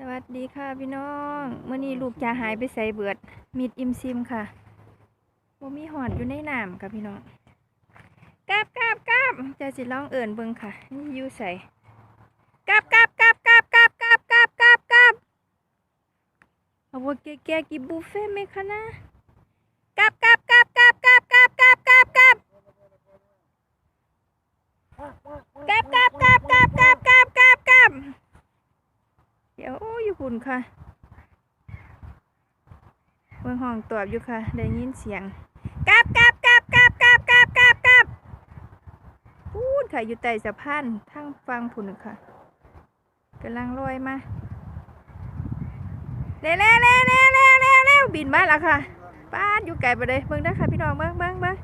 สวัสดีค่ะพี่น้องเมื่อนี้ลูกจะหายไปใส่เบิดมิดอิมซิมค่ะบ่มีหอดอยู่ในน้ำค่ะพี่น้องกราบกราบกราบจะสิร้องเอิ่นเบิงค่ะนี่ยูใส่กราบกราบกราบกราบกราบกราบกราบกราบกราบเอาว่าแกแกกินบุฟเฟ่ไหมคะนะกราบกราบกราบกราบ ค่ะเบิ่งห้องตอบอยู่ค่ะ ได้ยินเสียงกราบกราบกราบกราบกราบกราบกราบกราบพูดค่ะอยู่ใต้สะพานทางฟังผุนค่ะกำลังลอยมาเร็วเร็วเร็วเร็วเร็วเร็วเร็วบินมาแล้วค่ะป้าดอยู่ไกลไปเลยเบิ่งได้ค่ะพี่น้องเบิ่งเบิ่งเบิ่ง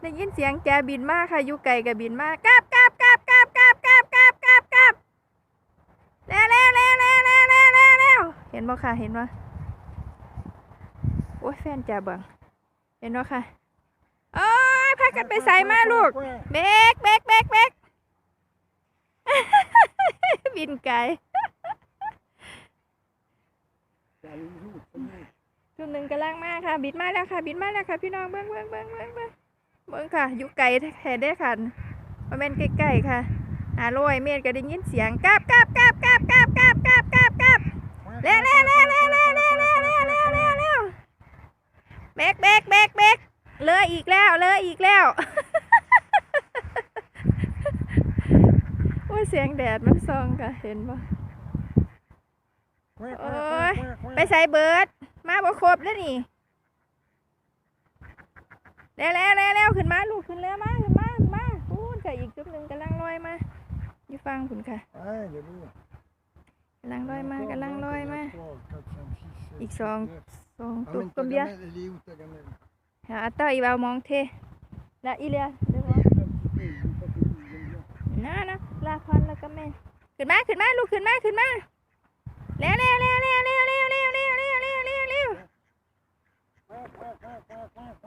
ได้ยินเสียงแกบินมาค่ะอยู่ไกลกับบินมากราบ ห็นบ่ค่ะ เห็นบ่โอ้ยแฟนจ่าเบังเห็นบ่ค่ะโอ้ยพากันไปใส่มาลูกเบกเบกเบกเบกบินไกลชุดหนึ่งกำลังมากค่ะ บินมาแล้วค่ะ บินมาแล้วค่ะ พี่น้องเบิ้งเบิ้งเบิ้งเบิ้งเบิ้งเบิ้งค่ะอยู่ไกลแท้ได้ค่ะมาเป็นใกล้ๆค่ะหาลอยเมตรก็ได้ยินเสียงกาบกราบกราบกราบกราบกราบกราบกราบกราบ เร็วเร็วเร็วเร็วเร็วเร็วเร็วเร็วเร็วเร็วเร็วเบกเบกเบกเบกเลยอีกแล้วเลยอีกแล้วว่าเสียงแดดมันซองค่ะเห็นปะโอ้ยไปใส่เบิร์ดมาบ่ครบแล้วนี่เร็วเร็วเร็วเร็วขึ้นมาลูกขึ้นเรือมาขึ้นมาขึ้นมาพูดค่ะอีกจุดหนึ่งกำลังลอยมาอยู่ฟังคุณค่ะ Ouais, il y a lourd. กำ ลังลอยมากำลังลอยมาอีกสองสอง Ah, ตุก mais กลม ta เบีย gamelle, elle est où ta gamelle หาอัตตาอีบาวมองเทละอีเลียเดี๋ยว Un petit peu, ils ont pas connu, ils aiment bien. นะนะลาควันแล้วก็แม่ขึ้นมาขึ้นมาลูกขึ้นมาขึ้นมาเร็วเร็วเร็วเร็วเร็วเร็วเร็วเร็วเร็วเร็วเร็วเร็ว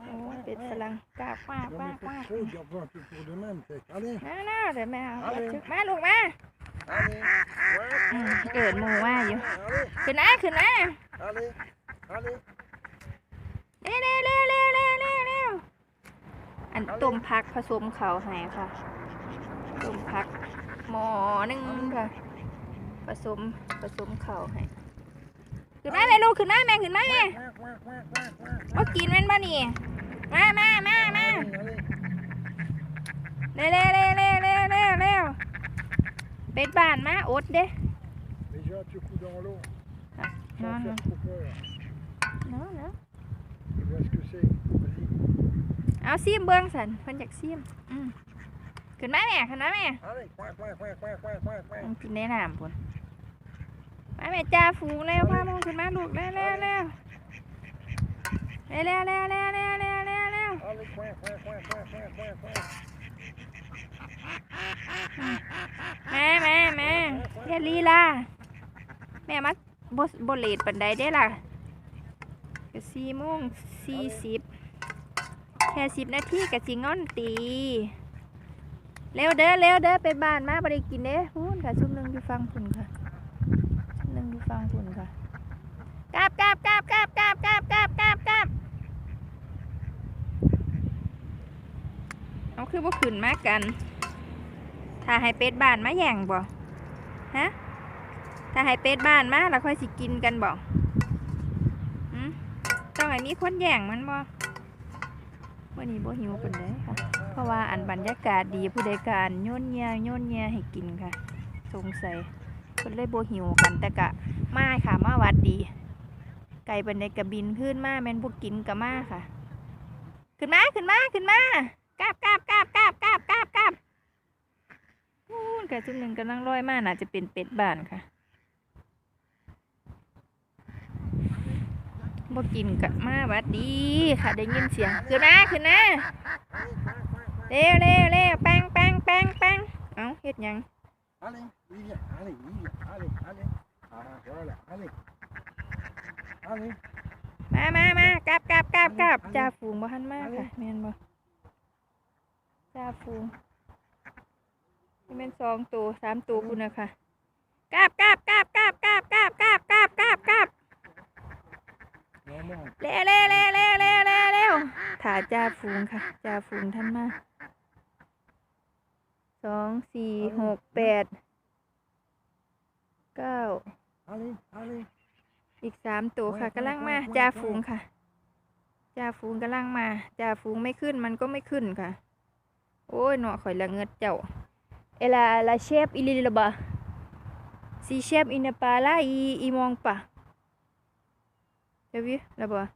โอ้ยเป็ดฝรั่งกากมาก J'en มาก ai มาก fait trop, garde un peu pour demain, peut-être. Allez, นะนะเดี๋ยวแม่เอาเอาเลยถึกมาลูกมา allez, อืม เกิดมูว่าอยู่ขึ้นมาขึ้นมาเร็วเร็วเร็วเร็วเร็วเร็วอันต้มผักผสมเขาวให้ค่ะต้มผักหมอหนึ่งค่ะ ผสมผสมเขาวให้ขึ้นมาเลยลูกขึ้นมาแม่ขึ้นมาแม่ว่ากินแม่นบ่นี่มามามามาเร็วเร็วเร็วเร็วเร็วเร็ว เร็วเป็ดบ้านมาอดเด้ Déjà, tu coups dans l'eau, นอน sans faire trop peur. เนาะเนาะ Tu vois ce que c'est Vas-y. เอาซีมเบิ้งสันเพิ่นอยากซีมอืมขึ้นมาแม่ขึ้นมาแม่ Allez, coin, coin, coin, coin, coin, coin, อื coin. มกินได้น้ำพุ่นมาแม่จ้าฝูงเร็วพามูขึ้นมาลูกเร็วเร็วเร็วเร็วเร็วเร็วเร็วเร็วเร็วเร็วเร็ว Allez, coin, coin, coin, coin, coin, coin, coin. แมามามาอย่าลีลาแม่มาบ่บ่เลทปานใดเด้ล่ะก็สี่โมงสี่สิบแค่สิบนาทีก็สิงอนตี เร็วเด้อเร็วเด้อไปบ้านมาบ่ได้กินเด้พูนค่ะซุ่มหนึงอยู่ฟังพุ่นค่ะซุ่มหนึงอยู่ฟังพุ่นค่ะกราบกราบกราบกราบกราบกราบกราบกราบกราบเอาคือบ่ขึ้นมากัน ถ้าให้เป็ดบ้านมาแย่งบ่ฮะถ้าให้เป็ดบ้านมาแล้วค่อยสิกินกันบ่ต้องให้มีคนแย่งมันบ่วันนี้บ่หิวปานใดค่ะ เพราะว่าอันบรรยากาศดีผู้ใดการโยนเงียโยนเงียให้กินค่ะ สงสัยเพิ่นเลยบ่หิวกันแต่กะมาค่ะมาวัดดี ไก่บันไดกะบินขึ้นมาแมนบ่กินกะมาค่ะ ขึ้นมาขึ้นมาขึ้นมากราบกราบกราบกราบกราบกราบกราบ ค่ะจุดหนึ่งกำลังลอยมาน่าจะเป็นเป็ดบ้านค่ะบ่กินกะมาหวัดดีค่ะได้ยินเสียงขึ้นมาขึ้นมาเร็วเร็วเร็วแป้งแป้งแป้งแป้งเอ้าเฮ็ดหยัง Allez, oui, viens. Allez, oui, viens. Allez, allez. Ah, voilà, allez. Allez. มามามากลับกลับกลับกลับจ่าฝูงบ่ทันมากค่ะแม่นบ่จ่าฝูง นี่แม่นสองตัวสามตัวคุณน่ะค่ะกราบกราบกราบกราบกราบกราบกราบกราบกราบกราบน้องมองเร็วเร็วเร็วเร็วเร็วเร็วเร็วถ่าจ่าฝูงค่ะจ่าฝูงท่านมาสองสี่หกแปดเก้าอาลีอาลีอีกสามตัวค่ะโอ้ยกำลังมาโอ้ยจ่าโอ้ยฝูงค่ะจ่าฝูงกำลังมาจ่าฝูงไม่ขึ้นมันก็ไม่ขึ้นค่ะ โอ้ยหนอข่อยละเงิดเจ้า e la, la chef ililaba. Si chef inapala i imong pa. Have you? Laba.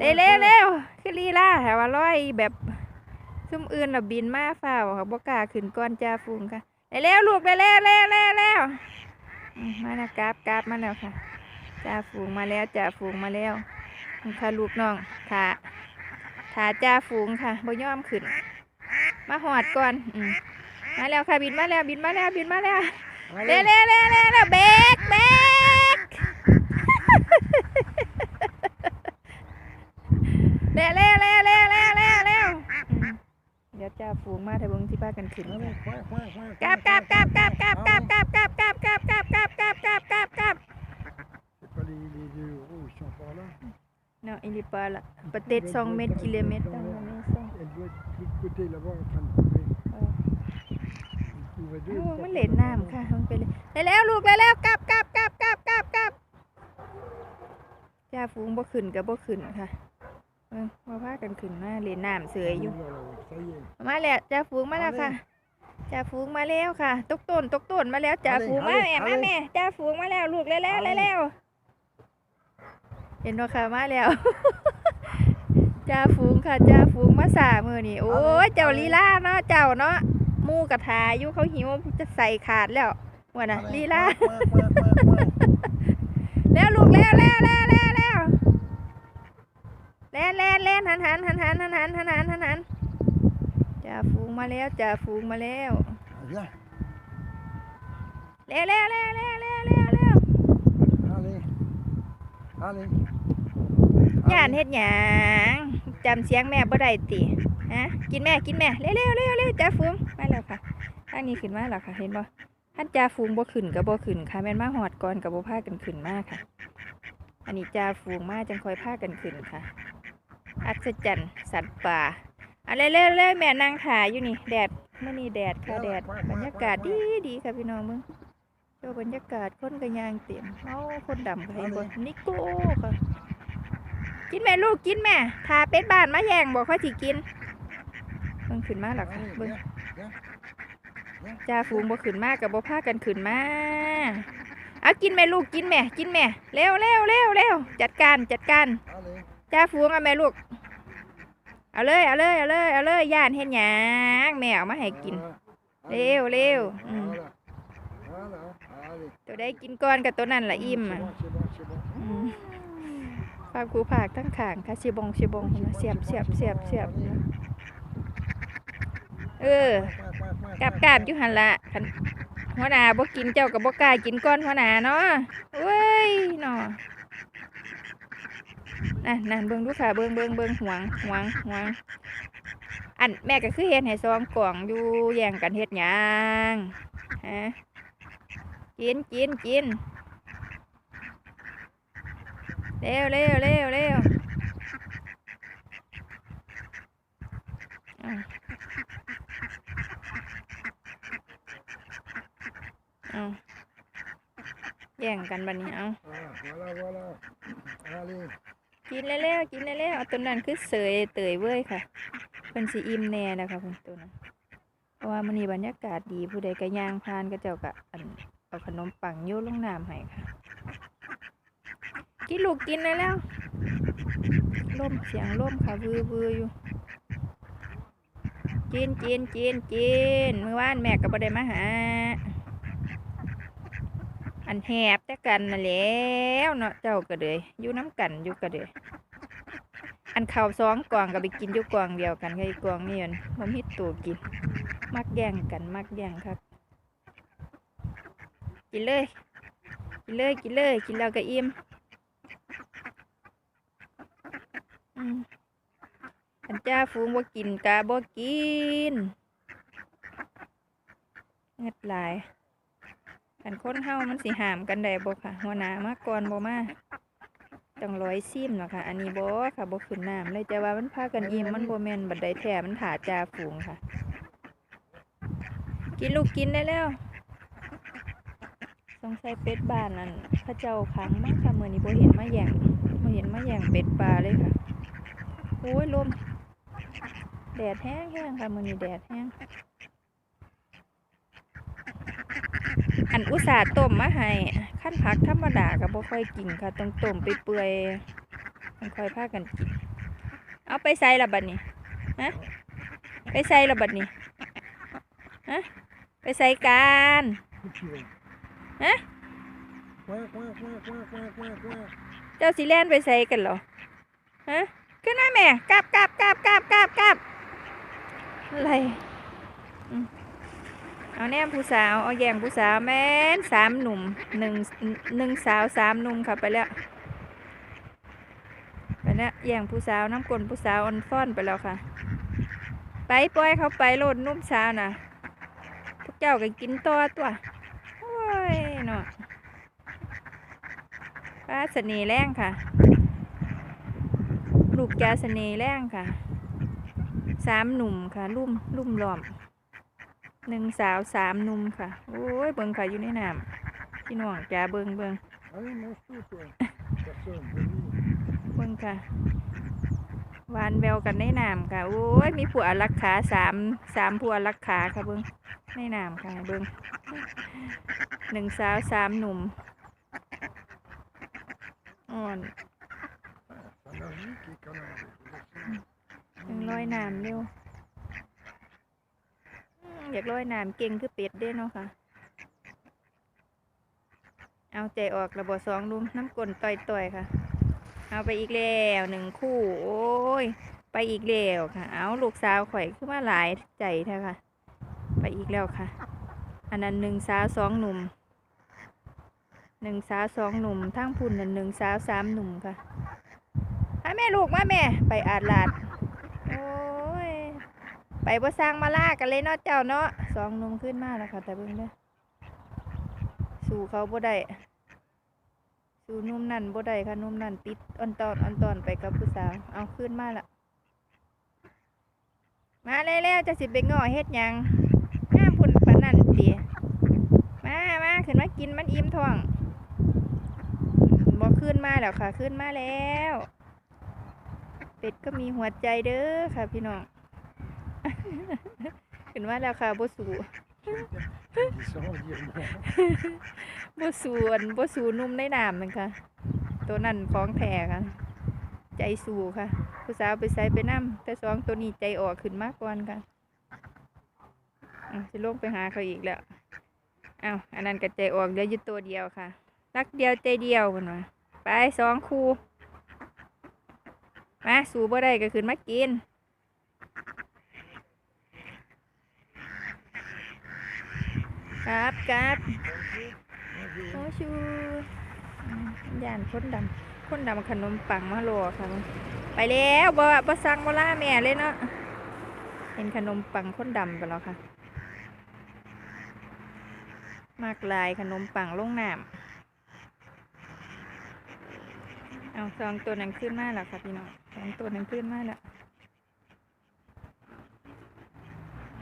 Đây leo leo คือลีลาแถวว่าร้อยแบบซุ่มอื่นน่ะบินมาฟ้าบอกค่ะบกล้าขึ้นก้อนจ่าฟูงค่ะได้แล้วลูกได้แล้วเร็วเร็วแล้วมานะกราบกราบมาแล้วค่ะจ่าฝูงมาแล้วจ่าฝูงมาแล้วค่ะลูกน้องค่ะถาจ่าฝูงค่ะบ่ยอมขึ้น มาหอดก่อนอืมมาแล้วค่ะบินมาแล้วบินมาแล้วบินมาแล้วอาเร็ลีวเร็วเร็วเร็วเร็วเบรกเบรกเร็วเร็วเร็วเร็วเร็วเร็วเร็วอืมเดี๋ยวจ่าฝูงมาถ้าเบิ่งที่พากันขึ้นอาลีค่ะแควกแควกแควกกราบกราบกราบกราบกราบกราบกราบกราบกราบกราบกราบกราบกราบกราบกราบกราบ C'est pas les, les, les euros, ils sont par là. non il est pas là peut-être 100 mètres kilomètres dans la maison Elle doit être de l'autre côté là-bas en train de couper. Ouais. Il trouve deux, โอ้มัน tape เล่นน้ำค่ะ มันไปเลยเร็วลูกเร็วกลับกลับกลับกลับกลับกลับจ่าฝูงบ่ขึ้นกับบ่ขึ้นค่ะมาพากันขึ้นมาเล่นน้ำเสยอยู่ มาแล้วจ่าฝูงมาแล้วค่ะจ่าฝูงมาแล้วค่ะตกต้นตกต้นมาแล้วจ่าฝูงมาแม่มาแม่จ่าฝูงมาแล้วลูกเร็วๆเร็วเห็นบ่าค่ะมาแล้ว จ่าฝูงค่ะจ่าฝูงมาสามือนี่โอ้ยเจ้าลีลาเนาะเจ้าเนาะหมูกระทาอยู่เขาหิวจะใส่ขาดแล้วว่าน่ะ Allez, ลีลา quack, quack, quack, quack, quack. แล้วลูกแล้วแล้วแล้วแล้วแล้วแล่นแล่นแล่นหันหันหันหันหันหันหันหันหันหันจ่าฝูงมาแล้วจ่าฝูงมาแล้ว Viens, เร็วเร็วเร็วเร็วเร็วเร็วเร็ว allez. Allez. ย่านเฮ็ดหยัง จำเสียงแม่บ่ได้ติฮะกินแม่กินแม่เร็วเร็วเร็วเร็วจ่าฝูงมาแล้วค่ะทางนี้ขึ้นมาแล้วค่ะ เห็นบ่ท่านจ่าฝูงบ่ขึ้นก็บ่ขึ้นค่ะแม่นมาหอดก่อนก็บ่พากันขึ้นมากค่ะ อันนี้จ่าฝูงมาจังคอยพากันขึ้นค่ะ อัศจรรย์สัตว์ป่าอะไรเร็วเร็วแม่นางถ่ายอยู่นี่แดดเมื่อนี้แดดค่ะแดดบรรยากาศดีดีค่ะพี่น้องมึงเจ้าบรรยากาศคนกระยางเต็มเอาคนดำใครคนนิโก้ค่ะ กินแม่ลูกกินแม่ทาเป็ดบ้านมาแย่งบอกเขาสิกินเบิ่งขึ้นมาหรอค่ะ Allez, เบิ่ง viens. จ่าฝูงบ่ขึ้นมากับบ่พากันขึ้นมาเอากินแม่ลูกกินแม่กินแม่เร็วเร็วเร็วเร็วจัดการจัดการ Allez. จ้าฟูงเอาแม่ลูกเอาเลยเอาเลยเอาเลยเอาเลยย่านเห็นหยังแม่เอามาให้กิน Voilà. Léo, Allez, Léo. Voilà. Mm. Voilà. Allez. ตัวได้กินก่อนกับตัวนั่นละอิ่ม C'est อะ bon, c'est bon, c'est bon. อืมฝากกูผากทั้งขางค่ะเสียบงเสียบงเห็นไหมเสียบเสียบเสียบเสียบเออกาบกาบอยู่หันละหัวหน้าบ่กินเจ้ากับบ่กล้ากินก้อนหัวหน้าเนาะเว้ยเนาะนั่นนั่นเบิ่งดูค่ะเบิ่งเบิ่งเบิ่งหวงหวงหวงอันแม่ก็คือเฮ็ดให้ซองกล่องอยู่แย่งกันเฮ็ดหยังฮะกินกินกิน เร็วเร็วเร็วเร็วอะเอาแย่งกันบัดนี้เอากินเร็วๆกินเร็วๆเอาตัวนั้นคือเสยเตยเว้ยค่ะเพิ่นสิอิ่มแน่นะคะเพิ่นตัวนั้นเพราะว่ามื้อนี้บรรยากาศดีผู้ใดก็ย่างผ่านก็เจ้าก็อันเอาขนมปังโยนลงน้ำให้ค่ะ กินลูกกินเลยแล้วล่มเสียงล่มค่ะวือวืออยู่กินกินกินกินเมื้อวานแม่ก็บ่ได้มาหา อันแหบแต่กันน่ะแล้วเนาะเจ้าก็เลยอยู่น้ำกันอยู่ก็เลยอันข้าวสองกล่องก็ไปกินอยู่กล่องเดียวกันค่ะอีกกล่องนี่มันมันมีตัวกิน มักแย่งกันมักแย่งครับ กินเลย กินเลยกินเลยกินแล้วก็อิ่ม อันจ้าฟูงบ่กินกะบ่กินเงดหลายอันค้นเฮามันสิหามกันได้บ่ค่ะ หัวหน้ามาก่อนบ่มาต้องร้อยซิมเนาะค่ะ อันนี้บ่ค่ะบ่ขึ้นน้ำเลยแต่ว่ามันพากันอิ่มมันบ่แม่นบัดใดแท้มันถาจ่าฝูงค่ะ กินลูกกินได้แล้วสงสัยเป็ดบ้านนั่นพระเจ้าขังมากค่ะเมื้อนี้บ่เห็นมาแย่งบ่เห็นมาแย่งเป็ดปลาเลยค่ะ โอ้ยลม แดดแห้งๆค่ะมื้อนี้แดดแห้งอันอุตส่าห์ต้มมาให้ขั้นผักธรรมดาก็บ่ค่อยกินค่ะต้องต้มไปเปื่อยๆมันค่อยพากันกิน เอาไปใส่ละบัดนี้ฮะไปใส่ละบัดนี้ฮะไปใส่กันฮะแควแควแควแควแควแควแควเจ้าสิแล่นไปใส่กันเหรอฮะ ขึ้นมาแม่กลับกลับกลับกลับกลับกลับอะไรเอาแนมผู้สาวเอาแยงผู้สาวแม่นสามหนุ่มหนึ่งหนึ่งสาวสามหนุ่มค่ะไปแล้วไปแล้วแย่งผู้สาวน้ำกลนผู้สาวออนฟ้อนไปแล้วค่ะ ไปปล่อยเขาไปโลดนุ่มสาวน่ะพวกเจ้าก็กินตัวตัวโอ้ยเนาะป้าเสน่ห์แรงค่ะ ลูกยาเสน่ห์แรงค่ะ สามหนุ่มค่ะ ลุ่มลุ่มหลอมหนึ่งสาวสามหนุ่มค่ะ โอ้ยเบิงค่ะอยู่ในน้ำพี่น้องจ้าเบิงเบิงเบิงค่ะวานแววกันในน้ำค่ะ โอ้ย มีผัวรักขาสามสามผัวรักขาค่ะเบิงในน้ำค่ะเบิงหนึ่งสาวสามหนุ่มอ่อน Ça n'a vu qui est canard. หนึ่งร้อยน้ำเร็วอยากร้อยน้ำเก่งคือเป็ดเด้เนาะค่ะ เอาใจออกระบบสองลุมน้ำกลนต่อยๆค่ะ เอาไปอีกแล้วหนึ่งคู่ โอ้ย ไปอีกแล้วค่ะ เอาลูกสาวข่อยขึ้นมาหลายใจแท้ค่ะ ไปอีกแล้วค่ะ อันนั้นหนึ่งสาวสองหนุ่มหนึ่งสาวสองหนุ่มทั้งพุ่นนั่นหนึ่งสาวสามหนุ่มค่ะ แม่ลูกมาแม่ ไปอาดลาดโอ้ยไปบ่สร้างมาล่ากันเลยเนาะเจ้าเนาะสองนมขึ้นมาแล้วค่ะ แต่เบิ่งเด้อสู่เขาบ่ได้สู่นุ่มนั่นบ่ได้ค่ะนุ่มนั่นติดอ่อนตอนอ่อนตอนไปกับผู้สาวเอาขึ้นมาละมาแล้วจะสิไปง้อเฮ็ดหยังห้ามพุ่นปานนั่นติมามาขึ้นมากินมันอิ่มท้องบ่ขึ้นมาแล้วค่ะ ขึ้นมาแล้ว เป็ดก็มีหัวใจเด้อค่ะพี่น้องขึ้นมาแล้วค่ะบ่สูบ่สูนบ่สูนุ่มในน้ำนั่นค่ะ ตัวนั้นของแท้ค่ะ ใจสูค่ะ ผู้สาวไปใส่ไปน้ำแต่สองตัวนี้ใจออกขึ้นมากก่อนค่ะอะลงไปหาเขาอีกแล้วอ้าวอันนั้นก็ใจออกเหลืออยู่ตัวเดียวค่ะ รักเดียวใจเดียวมันว่าไปสองคู่ มาสูบ่ได้ก็ขึ้นมากิน ครับครับโอชูย่านคนดำคนดำขนมปังมาโลค่ะไปแล้วบ่บ่สั่งบ่ล่าแม่เลยเนาะเห็นขนมปังคนดำไปแล้วค่ะ มากลายขนมปังลงน้ำเอาสองตัวนั้นขึ้นมาแล้วค่ะพี่น้อง สองตัวนั้นขึ้นมาแล้ว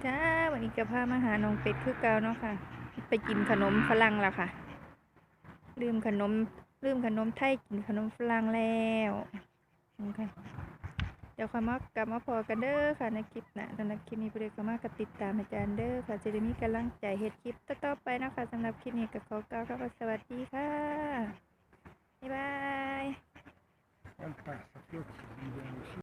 จ้าวันนี้จะพามาหาน้องเป็ดคือเก่าเนาะค่ะ ไปกินขนมฝรั่งแล้วค่ะ ลืมขนมลืมขนมไทยกินขนมฝรั่งแล้วนะคะเดี๋ยวค่อยมากลับมาพอกันเด้อค่ะในคลิปนะสำหรับคลิปนี้ไปเลยก็มากกติดตามอาจารย์เด้อค่ะจะได้มีกำลังใจเฮ็ดคลิปต่อๆไปนะคะสำหรับคลิปนี้ก็ขอกล่าวคำว่าสวัสดีค่ะบ๊ายบาย Olha, passa aqui, que subida no sul.